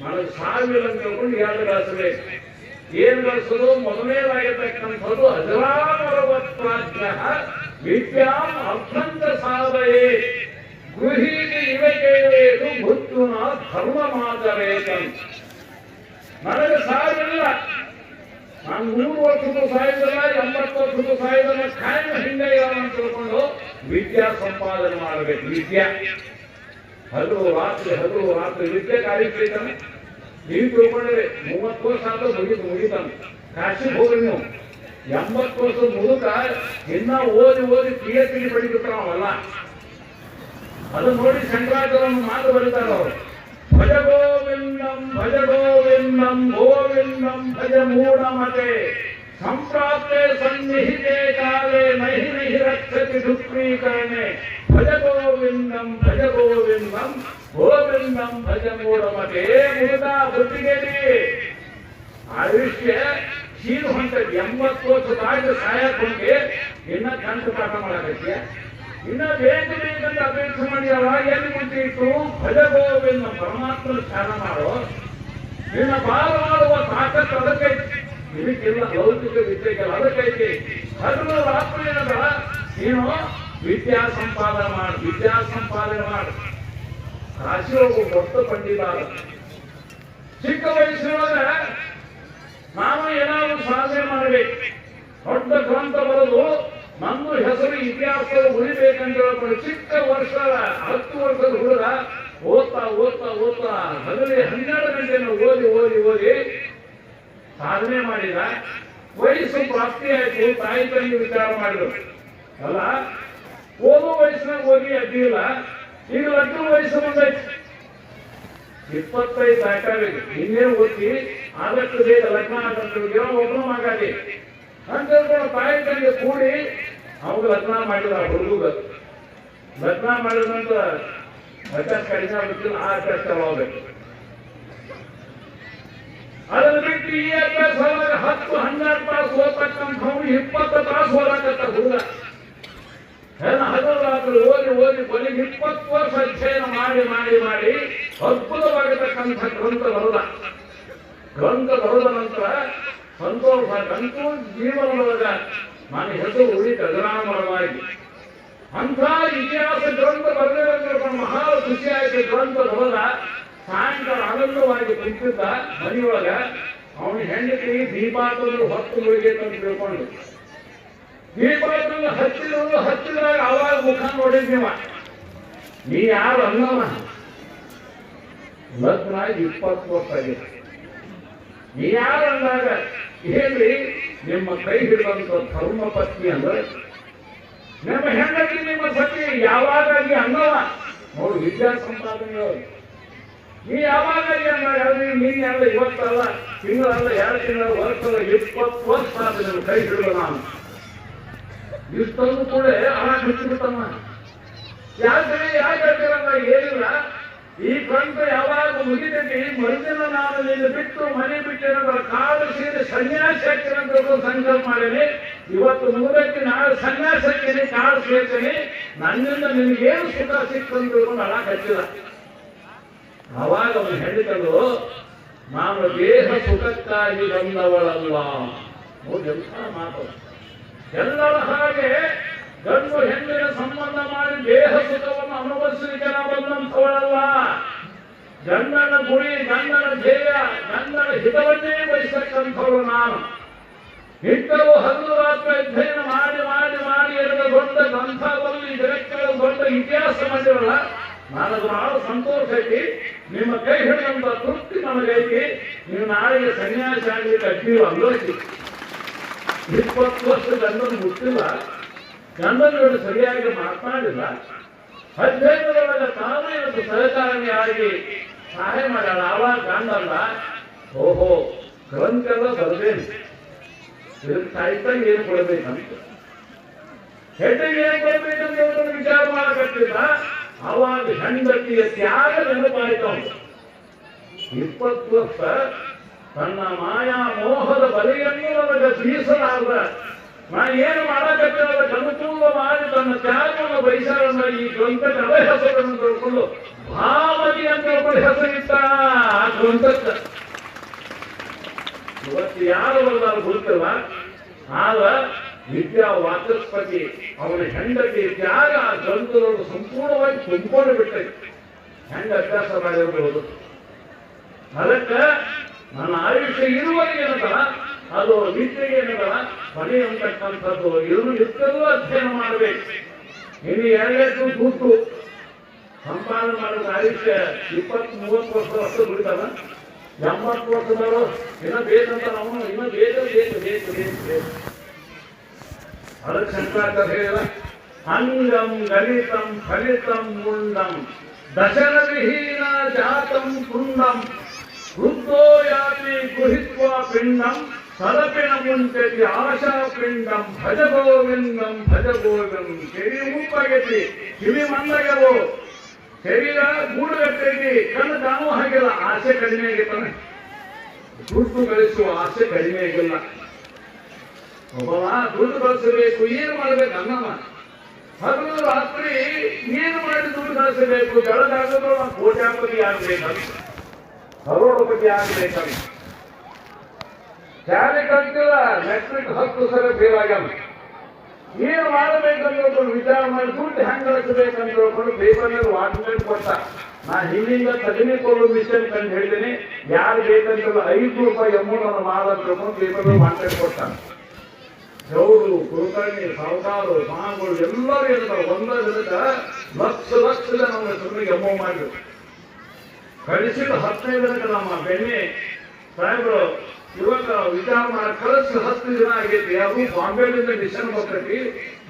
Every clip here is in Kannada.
ನನಗೆ ಸಾವಿರ ತಿಳ್ಕೊಂಡು ಎರಡು ಗಳಿಸಬೇಕು ಏನ್ ಗಳಿಸಲು ಮೊದಲನೇದಾಗಿರ್ತಕ್ಕಂಥದ್ದು ಅಜರಾಮರವತ್ವಾಜ್ಞ ವಿದ್ಯಾಂ ಅರ್ಥಂತ ಸಾಧಯೇ ಗೃಹೀತಿ ಇವಕೇವೇದು ಮೃತ್ಯುನ ಧರ್ಮ ಮಾತರೇತ ನನಗೆ ಸಾವಿಲ್ಲ ನಾನು ನೂರು ವರ್ಷಕ್ಕೂ ಸಾಯುವುದಿಲ್ಲ, ಎಂಬತ್ತು ವರ್ಷಕ್ಕೂ ಸಾಯುವುದಿಲ್ಲ. ಕಾಯಂ ಹಿಂದೆ ಅಂತ ತಿಳ್ಕೊಂಡು ವಿದ್ಯಾ ಸಂಪಾದನೆ ಮಾಡಬೇಕು. ವಿದ್ಯಾ. ಹಗಲು ರಾತ್ರಿ ಹಲೋ ರಾತ್ರಿ ವಿದ್ಯೆ ಕಾರ್ಯಕ್ರಮ ನೀವು ತಿಳ್ಕೊಂಡ್ರೆ ಮೂವತ್ತು ವರ್ಷ ಆದ್ರೂ ಮುಗಿತು ಮುಗಿತಾನೆ. ಕಾಶಿಗೆ ಹೋಗ್ರಿ ನೀವು. ಎಂಬತ್ತು ವರ್ಷ ಮುದುಕ ಇನ್ನ ಓದಿ ಓದಿ ಪಿ ಎಚ್ ಡಿ ಪಡಿಬಿಟ್ರವಲ್ಲ ಅದು ನೋಡಿ ಶಂಕರಾಚಾರ್ಯ ಮಾತು ಬರೀತಾರ ಅವರು. ಭಜ ಗೋವಿಂದಂ ಭಜ ಗೋವಿಂದಂ ಗೋವಿಂದಂ ಭಜ ಮೂಢಮತೆ ಸಂಪ್ರಾಪ್ತೆ ಸನ್ನಿಹಿತೆ ಕಾಲೇ ನಹಿ ನಹಿ ರಕ್ಷತಿ ದುಃಖೀಕರಣೆ ಭಜ ಗೋವಿಂದಂ ಗೋವಿಂದಂ ಗೋವಿಂದಂ ಭಜ ಮೂಢಮತೆ ಮುದ ಬುದ್ಧಿಗೇರಿ ಆಯುಷ್ಯ ಶೀರು ಹೊಂಟದ ಎಂಬತ್ತು ವರ್ಷ ದಾಟಿ ಸಾಯಕ್ ಹೋಗಿ ಇನ್ನ ಕಂಠ ಪಾಠ ಮಾಡಕೈತಿ ಇನ್ನ ಬೇಕು ಬೇಕಂತ ಅಪೇಕ್ಷೆ ಮಾಡಿ ಅವಾಗ ಎಲ್ಲಿ ಮುಂಚಿಟ್ಟು ಭಜ ಗೋವಿಂದ ಪರಮಾತ್ಮನ ಸ್ನಾನ ಮಾಡೋ, ನಿನ್ನ ಬಾಲ ಮಾಡುವ ತಾಕತ್ತು ಅದಕ್ಕೈತಿ ಇದಕ್ಕೆಲ್ಲ ಲೌಕಿಕ ವಿದ್ಯೆಗೆಲ್ಲ ಅದಕ್ಕೈತಿ ಹಗಲು ರಾತ್ರಿ ಏನದ ನೀನು ವಿದ್ಯಾ ಸಂಪಾದನೆ ಮಾಡು, ವಿದ್ಯಾ ಸಂಪಾದನೆ ಮಾಡು. ಕಾಶಿ ಒಬ್ಬ ಪಂಡಿತ ಚಿಕ್ಕ ವಯಸ್ಸಿನೊಳಗ ನಾನು ಏನಾದ್ರು ಸಾಧನೆ ಮಾಡಬೇಕು. ದೊಡ್ಡ ಗ್ರಂಥ ಬರೆದು ನಮ್ಮ ಹೆಸರು ಇತಿಹಾಸ ಉಳಿಬೇಕಂತ ಹೇಳ್ಕೊಂಡು ಚಿಕ್ಕ ವರ್ಷ, ಹತ್ತು ವರ್ಷದ ಹುಡುಗ ಓದ್ತಾ ಓದ್ತಾ ಓದ್ತಾ ಹಗಲಿ ಹನ್ನೆರಡು ಗಂಟೆಯನ್ನು ಓದಿ ಓದಿ ಓದಿ ಸಾಧನೆ ಮಾಡಿದ. ವಯಸ್ಸು ಪ್ರಾಪ್ತಿ ಆಯ್ತು, ತಾಯಿ ತಂದೆ ವಿಚಾರ ಮಾಡಿದ್ರು. ಅಲ್ಲ ಓದೋ ವಯಸ್ಸಿನಾಗ ಓದಿ ಅಡ್ಡಿಲ್ಲ ಈಗ ಲಗ್ನ ವಯಸ್ಸು ಬಂದೈತಿ ಇಪ್ಪತ್ತೈದು ದಾಟಬೇಕು ಇನ್ನೇನು ಓದಿ ಆದಷ್ಟು ಬೇಗ ಲಗ್ನ ಆಗಂತೇಳಿ ಒಬ್ಬರು ಮಗಾದಿ ಹೇಳ್ಕೊಂಡು ತಾಯಿ ತಂದೆ ಕೂಡಿ ಅವಾಗ ಲಗ್ನ ಮಾಡಿದ ಹುಡುಗ ಲಗ್ನ ಮಾಡಿದಂತ ಬಚಾಸ್ ಕಡಿಮೆ ಆಗುತ್ತಿಲ್ಲ ಆ ಅಭ್ಯಾಸ ಹೋಗ್ಬೇಕು ಅದನ್ನ ಬಿಟ್ಟು ಈ ಅಭ್ಯಾಸ ಹತ್ತು, ಹನ್ನೆರಡು ತಾಸು ಓದ್ತಕ್ಕಂಥವ್ನು ಇಪ್ಪತ್ತು ತಾಸು ಓದಾಕತ್ತ ಹುಡುಗ. ಹಗಲು ಓದಿ ಓದಿ ಕೊನೆಗೆ ಇಪ್ಪತ್ತು ವರ್ಷ ಅಧ್ಯಯನ ಮಾಡಿ ಮಾಡಿ ಮಾಡಿ ಅದ್ಭುತವಾಗಿರ್ತಕ್ಕಂಥ ಗ್ರಂಥ ಬರದ. ಗ್ರಂಥ ಬರದ ನಂತರ ಸಂತೋಷ ಅಂತೂ ಜೀವನದೊಳಗ ನನ್ನ ಹೆಸರು ಉಳಿತ ಅಜರಾಮರವಾಗಿ ಅಂಥ ಇತಿಹಾಸ ಗ್ರಂಥ ಬರಲಿರೋ ಮಹಾ ಖುಷಿಯಾಗಿ ಗ್ರಂಥ ಬರದ. ಸಾಯಂಕಾಲ ಆನಂದವಾಗಿ ಕುಂತಿದ್ದ ಮನೆಯೊಳಗ ಅವನ ಹೆಂಡತಿ ದೀಪಾತಂದು ಹೊತ್ತು ಮುಳುಗೈತೆ ತಿಳ್ಕೊಂಡು ದೀಪಾತಂದು ಹಚ್ಚಿದ್ರು ಹಚ್ಚಿದಾಗ ಅವಾಗ ಮುಖ ನೋಡಿದ್ದೀವ ನೀ ಯಾರು ಅನ್ನವ ಲಗ್ನ ಇಪ್ಪತ್ತು ವರ್ಷ ಆಗಿದೆ ನೀ ಯಾರು ಅಂದಾಗ ಹೇಳಿ ನಿಮ್ಮ ಕೈ ಹಿಡಿದಂತ ಧರ್ಮ ಪತ್ನಿ ಅಂದ್ರೆ, ನಿಮ್ಮ ಹೆಂಡತಿ ನಿಮ್ಮ ಸತಿ ಯಾವಾಗಾಗಿ ಅನ್ನವ ನೋಡು, ವಿದ್ಯಾ ಸಂಪಾದನೆ ನೀ ಅಂದಾಗ ನೀನ್ ಎಲ್ಲ ಇವತ್ತಲ್ಲ, ತಿಂಗಳಲ್ಲ, ಎರಡು ತಿಂಗಳ ವರ್ಷದ ಇಪ್ಪತ್ತು ವರ್ಷ ಆದ ನಿಮ್ಮ ಕೈ ಹಿಡಿದ ನಾನು. ಇಷ್ಟೊಂದು ಕೂಡ ಹಣ ಬಿಟ್ಟುಬಿಟ್ಟಮ್ಮ ಯಾಕೆ ಯಾಕೆ ಹೇಳ್ತೀರಮ್ಮ ಏನಿಲ್ಲ. ಈ ಗ್ರಂಥ ಯಾವಾಗ ಮುಗಿದೈತಿ ಮರುದಿನ ನಾನು ನಿನ್ನ ಬಿಟ್ಟು ಮನೆ ಬಿಟ್ಟಿರೋ ಕಾಡು ಸೇರಿ ಸನ್ಯಾಸ ಹಾಕಿರಂತ ಸಂಕಲ್ಪ ಮಾಡೀನಿ ಇವತ್ತು ಮುಗಿದಕ್ಕೆ ನಾಳೆ ಸನ್ಯಾಸ ಹಾಕಿನಿ ಕಾಡು ಸೇರ್ತೀನಿ. ನನ್ನಿಂದ ನಿನಗೇನು ಸುಖ ಸಿಕ್ತಂತ ಅಳ ಹಚ್ಚಿದ ಅವಾಗ ಅವನು ಹೇಳಿದಳು ನಾನು ದೇಹ ಸುಖಕ್ಕಾಗಿ ಬಂದವಳಲ್ಲ ಎಂಥ ಮಾತು. ಎಲ್ಲರ ಹಾಗೆ ಗಂಡು ಹೆಣ್ಣಿನ ಸಂಬಂಧ ಮಾಡಿ ದೇಹ ಸುಖವನ್ನು ಅನುಭವಿಸಲಿಕ್ಕೆ ನಾವು ಬಂದಂಥವಳಲ್ಲ ಗಂಡನ ಗುರಿ, ಗಂಡನ ಧ್ಯೇಯ, ಗಂಡನ ಹಿತವನ್ನೇ ಬಯಸತಕ್ಕಂಥವಳು ನಾನು. ಇಟ್ಟರು ಹಗಲು ರಾತ್ರಿ ಅಧ್ಯಯನ ಮಾಡಿ ಮಾಡಿ ಮಾಡಿ ಎರಡು ದೊಡ್ಡ ಗ್ರಂಥದಲ್ಲಿ ಜಗತ್ತಿನ ದೊಡ್ಡ ಇತಿಹಾಸ ಮಾಡಿರಲ್ಲ ನನಗೆ ಬಹಳ ಸಂತೋಷ ಐತಿ. ನಿಮ್ಮ ಕೈ ಹಿಡಿದಂತ ತೃಪ್ತಿ ನನಗೈತಿ. ನೀವು ನಾಳೆಗೆ ಸನ್ಯಾಸಿ ಆಗ್ಲಿಕ್ಕೆ ಅಡ್ಡಿಲ್ಲ ಅಲ್ಲೋಸಿ ಇಪ್ಪತ್ತು ವರ್ಷ ಗಂಡನ ಮುಟ್ಟಿಲ್ಲ ಗಂಡನ ಜೊತೆ ಸರಿಯಾಗಿ ಮಾತನಾಡಿಲ್ಲ ಹದಿನೈದರೊಳಗೆ ತಾನೇ ಸಹಕಾರನೇ ಆಗಿ ಸಹಾಯ ಮಾಡ್ಯಾಳ. ಆವಾಗ ಗಂಡಲ್ಲ, ಓಹೋ ಗ್ರಂಥೆಲ್ಲ ಬರಬೇಕು ಇದಕ್ಕೆ ಸಾಹಿತ್ಯ ಏನು ಕೊಡಬೇಕಂತ. ಹೆಡ್ಡಿಗೆ ಏನು ಕೊಡಬೇಕಂತ ವಿಚಾರ ಮಾಡಬೇಕಿಲ್ಲ ಅವಾಗ ಹೆಂಡತಿಯ ತ್ಯಾಗ ನೆನಪಾಯ್ತು. ಇಪ್ಪತ್ತು ವರ್ಷ ತನ್ನ ಮಾಯಾ ಮೋಹದ ಬಲೆಯನ್ನೂ ನನಗೆ ಸಹಿಸಲಾರದ ನಾನು ಏನು ಮಾಡಬೇಕಾದ ಅನುಕೂಲ ಮಾಡಿ ತನ್ನ ತ್ಯಾಗವನ್ನು ಬಯಸಾರನ್ನ ಈ ಗ್ರಂಥಕ್ಕೆ ಅದೇ ಹೆಸರನ್ನು ತಿಳ್ಕೊಂಡು ಭಾವತಿ ಅಂತ ಒಬ್ಬರು ಹೆಸರಿಟ್ಟ ಆ ಗ್ರಂಥಕ್ಕೆ. ಇವತ್ತು ಯಾರು ಬರದಾರ ಗೊತ್ತಿಲ್ಲ. ಆಗ ವಿದ್ಯಾ ವಾಚಸ್ಪತಿ ಅವನ ಹೆಂಡತಿ ತ್ಯಾಗ ಆ ಗ್ರಂಥದೊಳಗೆ ಸಂಪೂರ್ಣವಾಗಿ ತುಂಬಿಕೊಂಡು ಬಿಟ್ಟೈತಿ ಹೆಂಗ ಅಭ್ಯಾಸ ಮಾಡಿರಬಹುದು ಅದಕ್ಕೆ ನನ್ನ ಆಯುಷ್ಯ ಇರುವವರೆಗೆ ಏನದಲ್ಲ, ಅದು ವಿದ್ಯೆಗೆ ಏನದಲ್ಲ ಮನೆ ಅಂತಕ್ಕಂಥದ್ದು ಇರು ಇದ್ದರೂ ಅಧ್ಯಯನ ಮಾಡಬೇಕು. ಇನ್ನು ಎರಡೆರಡು ಕೂತು ಸಂಪಾದನೆ ಮಾಡಿದ ಆಯುಷ್ಯ ಇಪ್ಪತ್ತು ಮೂವತ್ತು ವರ್ಷ ಬಿಡ್ತಾನ ಎಂಬತ್ತು ವರ್ಷದವರು ಇನ್ನ ಬೇಕಂತ ನಾವು ಇನ್ನ ಬೇಕು ಬೇಕು ಬೇಕು ಬೇಕು ಬೇಕು. ಅದಕ್ಕೆ ಶಂಕರಾಚಾರ್ಯ ಹೇಳಿದ ಅಂಗಂ ಗಣಿತಂ ಫಲಿತಂ ಮುಂಡಂ ದಶನ ವಿಹೀನ ಜಾತಂ ಕುಂಡಂ. ವೃದ್ಧೋ ಯಾತಿ ಗೃಹಿತ್ವ ಪಿಂಡಂ, ಸಲಪಿನ ಮುಂಚೆತಿ ಆಶಾ ಪಿಂಡಂ ಭಜ ಗೋವಿಂದಂ ಭಜ ಗೋವಿಂದಂ ಕಿವಿ ಮುಪ್ಪಾಗೈತಿ ಕಿವಿ ಮಂದಗವು. ಶರೀರ ಗೂಡುಗಟ್ಟೈತಿ ಕಣ್ಣು ತಾನೂ ಹಾಗಿಲ್ಲ, ಆಸೆ ಕಡಿಮೆ ಆಗಿತ್ತಾನೆ ದುಡ್ಡು ಗಳಿಸುವ ಆಸೆ ಕಡಿಮೆ ಆಗಿಲ್ಲ. ಒಬ್ಬ ದುಡ್ಡು ಗಳಿಸಬೇಕು, ಏನು ಮಾಡಬೇಕು? ಅನ್ನಮ್ಮ ಹಗಲು ರಾತ್ರಿ ಏನು ಮಾಡಿ ದುಡ್ಡು ಗಳಿಸಬೇಕು? ಬೆಳಗಾಗಲು ಕೋಟ್ಯಾಪತಿ ಕೋಟ್ಯಾಪತಿ ಆಗ್ಬೇಕಂತ ಕರೋಡಪತಿ ಆಗ್ಬೇಕಂತ ಶಾಲೆ ಕಲಿತಿಲ್ಲ ಮೆಟ್ರಿಕ್ ಹತ್ತು ಸಲ ಫೇಲ್ ಆಗಲ್ಲ ಏನು ಮಾಡಬೇಕನ್ನೋದು ವಿಚಾರ ಮಾಡಿ, ದುಡ್ಡು ಹೆಂಗ್ ಗಳಿಸಬೇಕಂತ ಹೇಳ್ಕೊಂಡು ಪೇಪರ್ನಲ್ಲಿ ವಾಟ್ಮೆಂಟ್ ಕೊಟ್ಟ. ನಾ ಹಿಂದಿಂದ ತೆಗೆದುಕೊಳ್ಳೋ ಮಿಷನ್ ಕಂಡು ಹೇಳಿದ್ದೀನಿ ಯಾರು ಬೇಕಂತ ಐದು ರೂಪಾಯಿ ಅಮೌಂಟ್ ಮಾಡಂತ ಪೇಪರ್ ವಾಟ್ಮೆಂಟ್ ಕೊಟ್ಟ. ಗೌರು ಕುಲಕರ್ಣಿ, ಸಾವುಕಾರು ಸ್ವಾಮಿಗಳು ಎಲ್ಲರೂ ಇರ್ತಾರೆ ಒಂದೇ ದಿನಕ್ಕೆ ಲಕ್ಷ ಲಕ್ಷ ಜನ ನಮ್ಮ ಸುಮ್ಮನೆ ಎಮ್ಮೋ ಮಾಡಿದ್ರು. ಕಳಿಸಿದ ಹತ್ತು ದಿನಕ್ಕೆ ನಮ್ಮ ಬೆಣ್ಣೆ ಸಾಹೇಬರು ಇವಾಗ ವಿಚಾರ ಮಾಡಿ ಕಳಿಸಿ ಹತ್ತು ದಿನ ಆಗೈತಿ. ಅದು ಬಾಂಬೆಲಿಂದ ಮಿಷನ್ ಬರ್ತೈತಿ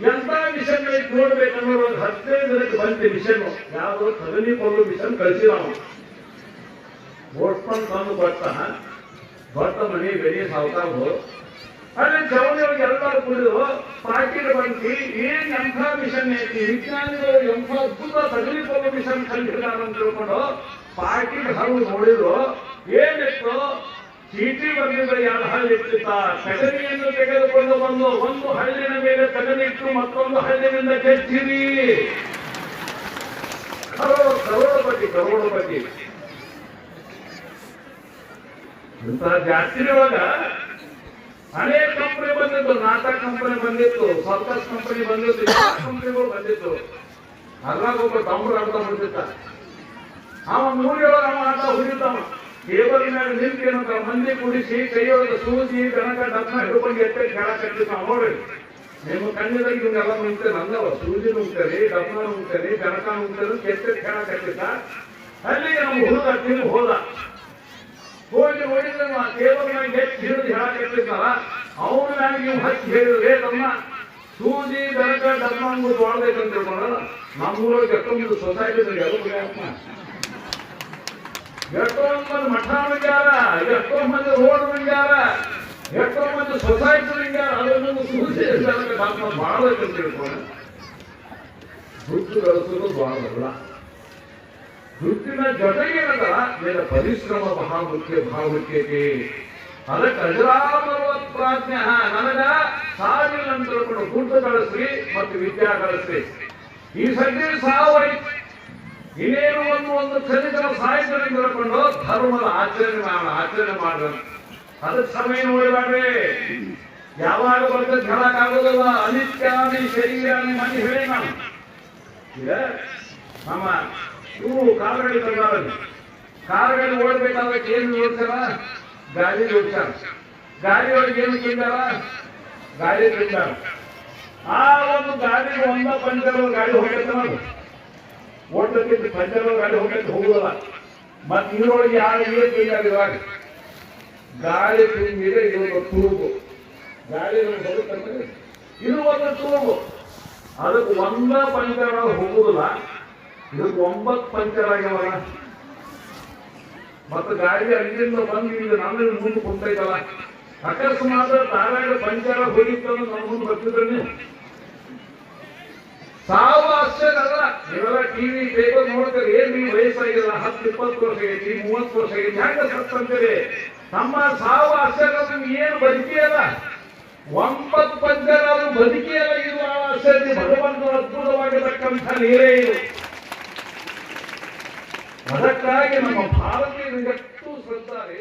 ಎಂತ ಮಿಷನ್ ಐತಿ ನೋಡ್ಬೇಕನ್ನೋ ಒಂದು ಹದಿನೈದು ದಿನಕ್ಕೆ ಬಂತಿ ಮಿಷನ್ ಯಾವ ತಗನಿ ಕೊಳ್ಳು ಮಿಷನ್ ಕಳಿಸಿ ನಾವು ಓಟ್ಕೊಂಡು ತಂದು ಬರ್ತಾನ ಬರ್ತ ಮನೆ ಬೆಳೆ ಸಾವುಕಾರರು ಅಲ್ಲಿ ಚವಣಿಯೊಳಗೆ ಎಲ್ಲರೂ ಕುಡಿದು ಪಾಕಿಟ್ ಬಂತಿ ಏನ್ ಎಂಥ ಮಿಷನ್ ಐತಿ? ವಿಜ್ಞಾನಿಗಳು ಎಂಥ ಅದ್ಭುತ ತಗಲಿಕೊಳ್ಳೋ ಮಿಷನ್ ಕಂಡಿದ್ದಾರೆ ಅಂತ ತಿಳ್ಕೊಂಡು ಪಾಕಿಟ್ ಹರಿದು ನೋಡಿದ್ರು, ಏನಿತ್ತು ಚೀಟಿ ಬಂದಿದ್ದ ಎರಡು ಹಳ್ಳಿ ತಗನಿಯನ್ನು ತೆಗೆದುಕೊಂಡು ಬಂದು ಒಂದು ಹಳ್ಳಿನ ಮೇಲೆ ತಗನಿಟ್ಟು ಮತ್ತೊಂದು ಹಳ್ಳಿನಿಂದ ಕರೋಡ ಕರೋಡಪತಿ ಇಂಥ ಜಾಸ್ತಿನೊಳಗ ಅನೇಕ ಕಂಪನಿ ಬಂದಿತ್ತು, ನಾಟಕ ಕಂಪನಿ ಬಂದಿತ್ತು, ಸರ್ಕಸ್ ಕಂಪನಿ ಬಂದಿತ್ತು ಕಂಪನಿಗಳು ಬಂದಿತ್ತು. ಅದ್ರಾಗ ಒಬ್ಬ ತಮ್ಮ ಅರ್ಥ ಮಾಡ್ತಿದ್ದ ಅವ ಅವ ಆಟ ಹುಡಿತಾವ ಟೇಬಲ್ ಮ್ಯಾಗ ನಿಂತು ಏನಂತ ಮಂದಿ ಕುಡಿಸಿ ಕೈಯೊಳಗೆ ಸೂಜಿ ಗಣಕ ಡಬ್ಬ ಹಿಡ್ಕೊಂಡು ಎತ್ತೆ ಕೆಳ ಕಟ್ಟಿರ್ತಾವ ನೋಡ್ರಿ. ನಿಮ್ಮ ಕಣ್ಣಿದಾಗ ಇವ್ನೆಲ್ಲ ನಿಂತು ನಂದವ ಸೂಜಿ ನುಂಗ್ತಾರೆ ಡಬ್ಬ ನುಂಗ್ತಾರೆ ಗಣಕ ನುಂಗ್ತಾರೆ ಕೆತ್ತೆ ಕೆಳ ಕಟ್ಟಿದ್ದ ಅಲ್ಲಿಗೆ ನಮ್ಮ ಹುಡುಗ ತಿಂದು ಹೋದ. ಹೋಗಿ ನೋಡಿದ್ರೆ ಆ ಟೇಬಲ್ ಮ್ಯಾಗ ಹೆಚ್ಚು ಹಿಡಿದು ಹೇಳಕ್ಕಿರ್ತಾರ ಅವನ ಮ್ಯಾಗ ನೀವು ಹಚ್ಚಿ ಹೇಳಿದ್ರೆ ತಮ್ಮ, ಸೂಜಿ ಬೆಳಕ ಡಬ್ಬ ಅಂಗುದು ಮಾಡ್ಬೇಕಂತ ತಿಳ್ಕೊಂಡ್ರ ನಮ್ಮೂರೊಳಗೆ ಎಷ್ಟೊಂದು ಸೊಸೈಟಿ ಎಲ್ಲ ಎಷ್ಟೋ ಮಂದಿ ಮಠ ಮಂಗ್ಯಾರ ಎಷ್ಟೋ ಮಂದಿ ರೋಡ್ ವಿಚಾರ ಎಷ್ಟೋ ಮಂದಿ ಸೊಸೈಟಿ ವಿಚಾರ ಅದನ್ನು ಸೂಜಿ ನಮ್ಮ ಮಾಡ್ಬೇಕಂತ ತಿಳ್ಕೊಂಡ್ರ ದುಡ್ಡು ಗಳಿಸೋದು ಬಾಳಲ್ಲ ದುಡ್ಡಿನ ಜೊತೆಗೆ ಏನದ ನಿನ್ನ ಪರಿಶ್ರಮ ಬಹಳ ಮುಖ್ಯ, ಬಹಳ ಮುಖ್ಯತೆ ಅದಕ್ಕೆ ಅಜರಾಮರ್ವತ್ ಪ್ರಾಜ್ಞ ನನಗ ಸಾವಿಲ್ಲ ಅಂತ ತಿಳ್ಕೊಂಡು ದುಡ್ಡು ಗಳಿಸ್ರಿ ಮತ್ತು ವಿದ್ಯಾ ಗಳಿಸ್ರಿ ಈ ಸದ್ಯ ಸಾವೈತ್ ಇನ್ನೇನು ಒಂದು ಒಂದು ಚರಿತ್ರ ಸಾಹಿತ್ಯ ತಿಳ್ಕೊಂಡು ಧರ್ಮದ ಆಚರಣೆ ಮಾಡ, ಆಚರಣೆ ಮಾಡೋಣ ಅದಕ್ಕೆ ಸಮಯ ನೋಡಬೇಡ್ರಿ. ಯಾವಾಗ ಬರ್ತದೆ ಆಗೋದಲ್ಲ ಅನಿತ್ಯಾದಿ ಶರೀರಾನಿ ಮನೆ ಹೇಳಿ ನಾನು. ನಮ್ಮ ಇವು ಕಾರುಗಳು ತಂದಾರಲ್ಲಿ ಕಾರುಗಳು ಓಡ್ಬೇಕಾದ್ರೆ ಏನು ಓಡ್ತಾರ ಗಾಡಿ ಓಡ್ತಾರ ಗಾಡಿ ಒಳಗೆ ಏನು ತಿಂದಾರ ಗಾಡಿ ತಿಂದಾರ ಆ ಒಂದು ಗಾಡಿ ಒಂದ ಪಂಚರ್ ಗಾಡಿ ಹೋಗೈತನ ಓಡ್ಬೇಕಿದ್ದು ಪಂಚರ್ ಗಾಡಿ ಹೋಗಲಿಕ್ಕೆ ಹೋಗುದಲ್ಲ ಮತ್ತೆ ಇದ್ರೊಳಗೆ ಯಾರು ಏನು ಬೇಕಾಗಿರುವಾಗ ಗಾಳಿ ಇದು ಒಂದು ತೂಗು ಗಾಳಿ ಬರುತ್ತಂದ್ರೆ ಇದು ಒಂದು ತೂಗು ಅದಕ್ಕೆ ಒಂದ ಪಂಚರ ಹೋಗುದಿಲ್ಲ ಇದಕ್ಕೆ ಒಂಬತ್ತು ಪಂಚರ್ ಆಗ್ಯಾವಲ್ಲ. ಮತ್ತು ಗಾಡಿ ಅಲ್ಲಿಂದ ಬಂದು ಇಲ್ಲಿ ನನ್ನ ಮುಂದೆ ಕುಂತೈತಲ್ಲ. ಅಕಸ್ಮಾತ್ ತಾರಾಗ ಪಂಚರ ಹೋಗಿತ್ತು ನಮ್ಮ ಮುಂದೆ ಬರ್ತಿದ್ರೆ ಸಾವು ಆಶ್ಚರ್ಯ ಅಲ್ಲ. ನೀವೆಲ್ಲ ಟಿವಿ ಪೇಪರ್ ನೋಡ್ತಾರೆ ಏನ್ ನೀವು ವಯಸ್ಸಾಗಿಲ್ಲ ಹತ್ತು, ಇಪ್ಪತ್ತು ವರ್ಷ ಆಗೈತಿ ಮೂವತ್ತು ವರ್ಷ ಆಗೈತಿ ಹೆಂಗ ಸತ್ತಂತೀರಿ? ನಮ್ಮ ಸಾವು ಆಶ್ಚರ್ಯ ನಿಮ್ಗೆ ಏನು ಬದುಕಿಯಲ್ಲ ಒಂಬತ್ತು ಪಂಚರಾದ್ರು ಬದುಕಿಯಲ್ಲ ಇದು ಆಶ್ಚರ್ಯ ಭಗವಂತನ ಅದ್ಭುತವಾಗಿರತಕ್ಕಂಥ ನೀರೇ ಇದು. ಅದಕ್ಕಾಗಿ ನಮ್ಮ ಭಾರತೀಯರು ಜಗತ್ತು ರೀ